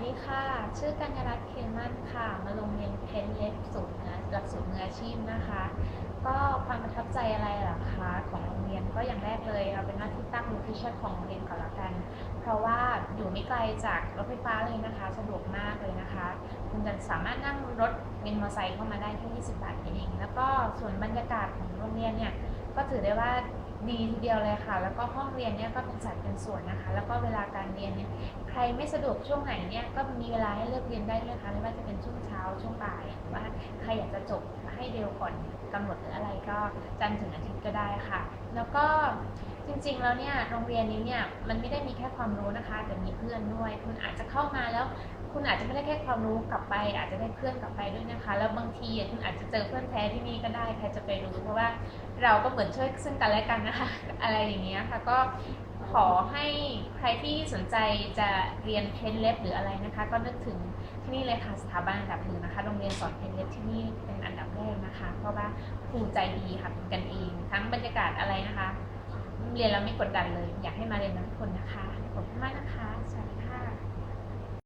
วัสดีค่ะ ชื่อกัญญรัตน์เคมันค่ะ มาลงเรียนเพนเล็บสูตรนะหลักสูตรมืออาชีพนะคะ ก็ความประทับใจอะไรหรอคะของโรงเรียนก็อย่างแรกเลยเอาเป็นว่าที่ตั้งโลเคชั่นของโรงเรียนก่อนละกัน เพราะว่าอยู่ไม่ไกลจากรถไฟฟ้าเลยนะคะ สะดวกมากเลยนะคะ คุณจะสามารถนั่งรถวินมอเตอร์ไซค์เข้ามาได้แค่20 บาทเอง แล้วก็ส่วนบรรยากาศของโรงเรียนเนี่ย ก็ถือได้ว่าดีทีเดียวเลยค่ะ แล้วก็ห้องเรียนเนี่ยก็เป็นจัดเป็นส่วนนะคะ แล้วก็เวลาการเรียนเนี่ยใครไม่สะดวกช่วงไหนเนี่ยก็มีเวลาให้เลือกเรียนได้ด้วยนะคะไม่ว่าจะเป็นช่วงเช้าช่วงบ่ายหรือว่าใครอยากจะจบให้เร็วก่อนกำหนดหรืออะไรก็จันทร์ถึงอาทิตย์ก็ได้ค่ะ แล้วก็จริงๆแล้วเนี่ยโรงเรียนนี้เนี่ยมันไม่ได้มีแค่ความรู้นะคะ แต่มีเพื่อนด้วย คุณอาจจะเข้ามาแล้วคุณอาจจะไม่ได้แค่ความรู้กลับไป อาจจะได้เพื่อนกลับไปด้วยนะคะ แล้วบางทีคุณอาจจะเจอเพื่อนแท้ที่นี่ก็ได้ใครจะไปรู้เพราะว่า เราก็เหมือนช่วยซึ่งกันและกันนะคะ อะไรอย่างเงี้ยค่ะก็ขอให้ใครที่สนใจจะเรียนเพนเล็บหรืออะไรนะคะ ก็นึกถึงที่นี่เลยค่ะสถาบันอันดับหนึ่งนะคะโรงเรียนสอนเพนเล็บที่นี่เป็นอันดับแรกนะคะ เพราะว่าครูใจดีค่ะเป็นกันเอง ทั้งบรรยากาศอะไรนะคะ เรียนแล้วไม่กดดันเลย อยากให้มาเรียนกันทุกคนนะคะขอบคุณมากนะคะ